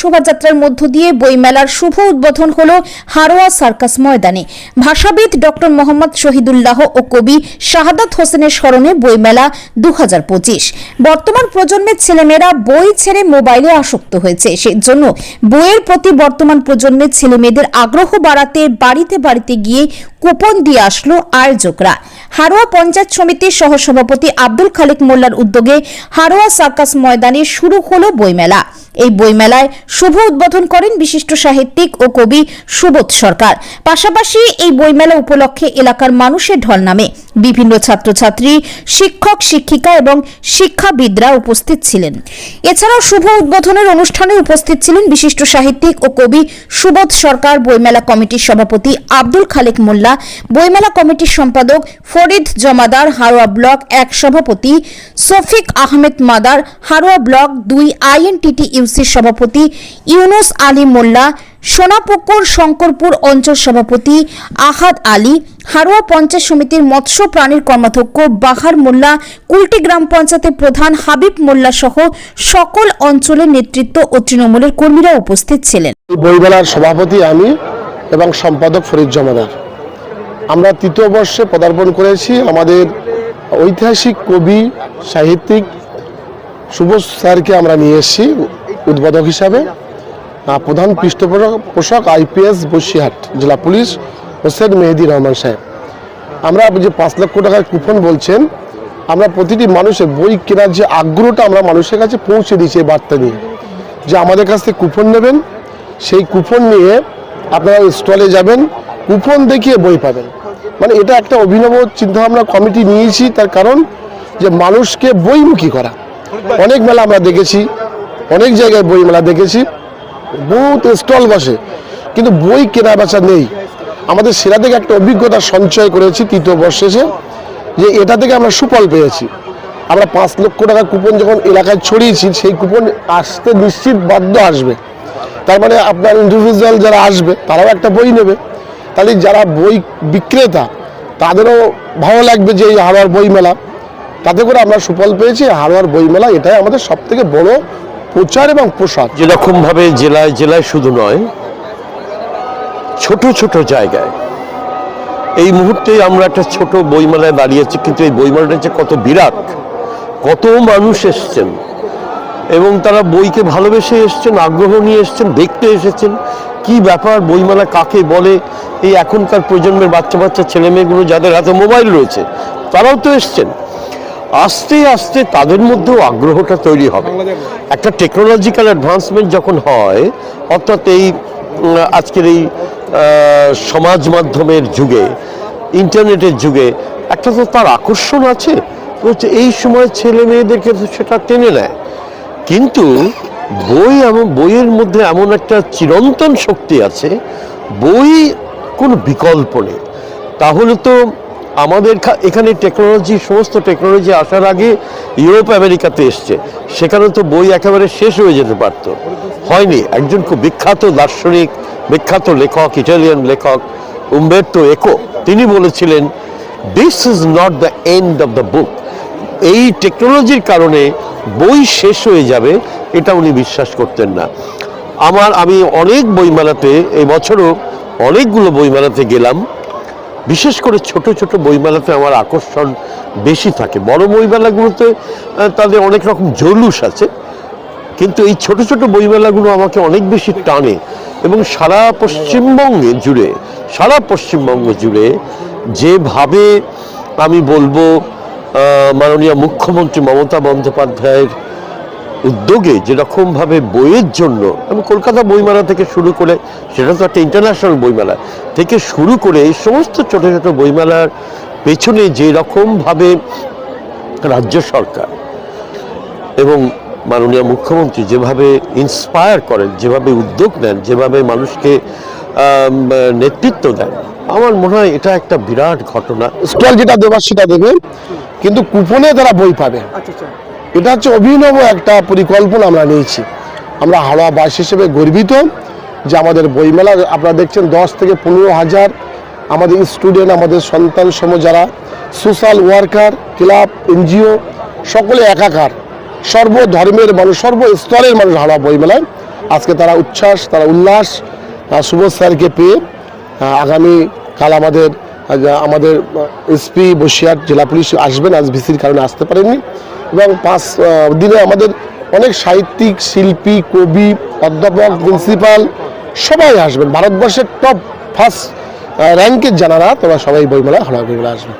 শোভাযাত্রার মধ্য দিয়ে বইমেলার শুভ উদ্বোধন হল হারোয়া সার্কাস ময়দানে। ভাষাবিদ ডক্টর মোহাম্মদ শহীদুল্লাহ ও কবি শাহাদাত হোসেনের স্মরণে বইমেলা দু হাজার পঁচিশ। বর্তমান প্রজন্মের ছেলেমেয়েরা বই ছেড়ে মোবাইলে আসক্ত হয়েছে। সেজন্য বইয়ের প্রতি বর্তমান প্রজন্মের ছেলেমেয়েদের আগ্রহ বাড়াতে বাড়িতে বাড়িতে গিয়ে কুপন দিয়ে আসলো আয়োজকরা। হারোয়া পঞ্চায়েত সমিতির সহসভাপতি আব্দুল খালিক মোল্লার উদ্যোগে হারোয়া সার্কাস ময়দানে শুরু হলো বইমেলা। এই বইমেলায় শুভ উদ্বোধন করেন বিশিষ্ট সাহিত্যিক ও কবি সুবোধ সরকার। পাশাপাশি এই বইমেলা উপলক্ষে এলাকার মানুষের ঢল নামে। বিভিন্ন ছাত্রছাত্রী, শিক্ষক, শিক্ষিকা এবং শিক্ষাবিদরা উপস্থিত ছিলেন। এছাড়াও শুভ উদ্বোধনের অনুষ্ঠানে উপস্থিত ছিলেন বিশিষ্ট সাহিত্যিক ও কবি সুবোধ সরকার, বইমেলা কমিটির সভাপতি আব্দুল খালেক মোল্লা, বইমেলা কমিটির সম্পাদক ফরিদ জমাদার, হারোয়া ব্লক এক সভাপতি সফিক আহমেদ মাদার, হারোয়া ব্লক দুই আইএনটিটি ইউসির সভাপতি ইউনুস আলী মোল্লা সোনাপুকুর শঙ্করপুর অঞ্চল সভাপতি আহাদ আলী হারোয়া পঞ্চায়েত সমিতির মৎস্য প্রাণীর কর্মাধ্যক্ষ বাহার মোল্লা, কুলটি গ্রাম পঞ্চায়েতের প্রধান হাবিব মোল্লা সহ সকল অঞ্চলের নেতৃত্ব ও তৃণমূলের কর্মীরা উপস্থিত ছিলেন। এই বইমেলার সভাপতি আমি এবং সম্পাদক ফরিদ জমাদার। আমরা তৃতীয় বর্ষে পদার্পণ করেছি আমাদের ঐতিহাসিক কবি, সাহিত্যিক শুভ স্যারকে আমরা নিয়ে এসেছি, উদ্বোধক হিসাবে। প্রধান পৃষ্ঠপোষক আইপিএস বসিরহাট, জেলা পুলিশ হোসেন মেহেদি রহমান সাহেব। আমরা যে পাঁচ লক্ষ টাকার কুপন বলছেন, আমরা প্রতিটি মানুষের বই কেনার যে আগ্রহটা আমরা মানুষের কাছে পৌঁছে দিয়েছি এই বার্তা নিয়ে। যে আমাদের কাছ থেকে কুপন নেবেন, সেই কুপন নিয়ে আপনারা স্টলে যাবেন, কুপন দেখিয়ে বই পাবেন। মানে এটা একটা অভিনব চিন্তাভাবনা কমিটি নিয়েছি, তার কারণ যে মানুষকে বইমুখী করা। অনেক মেলা আমরা দেখেছি, অনেক জায়গায় বই মেলা দেখেছি। বহুত স্টল বসে, কিন্তু বই কেনা বেচা নেই। আমাদের সেরা থেকে একটা অভিজ্ঞতা সঞ্চয় করেছি তৃতীয় বর্ষে এসে যে এটা থেকে আমরা সুফল পেয়েছি। আমরা পাঁচ লক্ষ টাকা কুপন যখন এলাকায় ছড়িয়েছি, সেই কুপন আসতে নিশ্চিত বাধ্য আসবে। তার মানে আপনার ইন্ডিভিজুয়াল যারা আসবে, তারাও একটা বই নেবে। তাহলে যারা বই বিক্রেতা, তাদেরও ভালো লাগবে যে এই হাওয়ার বইমেলা। তাতে করে আমরা সুফল পেয়েছি হাওয়ার বইমেলা এটাই আমাদের সব থেকে বড় প্রচার এবং প্রসার। যেরকমভাবে জেলায় জেলায় শুধু নয়, ছোট ছোট জায়গায়। এই মুহূর্তে আমরা একটা ছোট বইমেলায় দাঁড়িয়েছি, কিন্তু এই বইমেলাটা যে কত বিরাট, কত মানুষ এসছেন। এবং তারা বইকে ভালোবেসে এসছেন, আগ্রহ নিয়ে এসছেন, দেখতে এসেছেন। কি ব্যাপার, বইমেলা কাকে বলে? এই এখনকার প্রজন্মের বাচ্চা বাচ্চা ছেলেমেয়েগুলো যাদের হাতে মোবাইল রয়েছে, তারাও তো এসছেন। আস্তে আস্তে তাদের মধ্যেও আগ্রহটা তৈরি হবে। একটা টেকনোলজিক্যাল অ্যাডভান্সমেন্ট যখন হয় অর্থাৎ এই আজকের এই সমাজ মাধ্যমের যুগে ইন্টারনেটের যুগে একটা তো তার আকর্ষণ আছে হচ্ছে এই সময় ছেলে মেয়েদেরকে তো সেটা টেনে নেয়। কিন্তু বই এমন বইয়ের মধ্যে এমন একটা চিরন্তন শক্তি আছে বই কোনো বিকল্প নেই। তাহলে তো আমাদের এখানে টেকনোলজি সমস্ত টেকনোলজি আসার আগে ইউরোপ আমেরিকাতে এসছে। সেখানে তো বই একেবারে শেষ হয়ে যেতে পারত। হয়নি। একজন খুব বিখ্যাত দার্শনিক, বিখ্যাত লেখক ইটালিয়ান লেখক উম্বের্তো একো তিনি বলেছিলেন this is not the end of the book এই টেকনোলজির কারণে বই শেষ হয়ে যাবে, এটা উনি বিশ্বাস করতেন না। আমার, আমি অনেক বইমেলাতে, এই বছরও অনেকগুলো বইমেলাতে গেলাম। বিশেষ করে ছোট ছোট বইমেলাতে আমার আকর্ষণ বেশি থাকে। বড় বইমেলাগুলোতে তাদের অনেক রকম জলুস আছে। কিন্তু এই ছোট ছোট বইমেলাগুলো আমাকে অনেক বেশি টানে এবং সারা পশ্চিমবঙ্গে জুড়ে, সারা পশ্চিমবঙ্গ জুড়ে যেভাবে আমি বলব মাননীয় মুখ্যমন্ত্রী মমতা বন্দ্যোপাধ্যায়ের উদ্যোগে যেরকমভাবে বইয়ের জন্য আমি কলকাতা বইমেলা থেকে শুরু করে সেটা তো একটা ইন্টারন্যাশনাল বইমেলা থেকে শুরু করে এই সমস্ত ছোট ছোট বইমেলার পেছনে যে রকমভাবে রাজ্য সরকার এবং মাননীয় মুখ্যমন্ত্রী যেভাবে ইন্সপায়ার করেন যেভাবে উদ্যোগ নেন যেভাবে মানুষকে নেতৃত্ব দেন আমার মনে হয় এটা একটা বিরাট ঘটনা। স্টল যেটা দেবার সেটা দেবে কিন্তু কুপনে তারা বই পাবে। এটা হচ্ছে অভিনব একটা পরিকল্পনা আমরা নিয়েছি। আমরা হাওড়া বাস হিসেবে গর্বিত যে আমাদের বইমেলা, আপনারা দেখছেন দশ থেকে পনেরো হাজার আমাদের স্টুডেন্ট, আমাদের সন্তান সম যারা, সোশ্যাল ওয়ার্কার, ক্লাব, এনজিও, সকলে একাকার, সর্বধর্মের মানুষ, সর্বস্তরের মানুষ হাওড়া বইমেলায়। আজকে তারা উচ্ছ্বাস, তারা উল্লাস সুবোধ স্যারকে পেয়ে আগামী কাল আমাদের আমাদের এসপি বসিরহাট জেলা পুলিশ আসবেন, আজ ভিসির কারণে আসতে পারেননি। এবং পাঁচ দিনে আমাদের অনেক সাহিত্যিক, শিল্পী, কবি, অধ্যাপক, প্রিন্সিপাল, সবাই আসবেন। ভারতবর্ষের টপ ফার্স্ট র্যাঙ্কের জানারা তোমরা সবাই বইমেলা হলা বইমেলা আসবে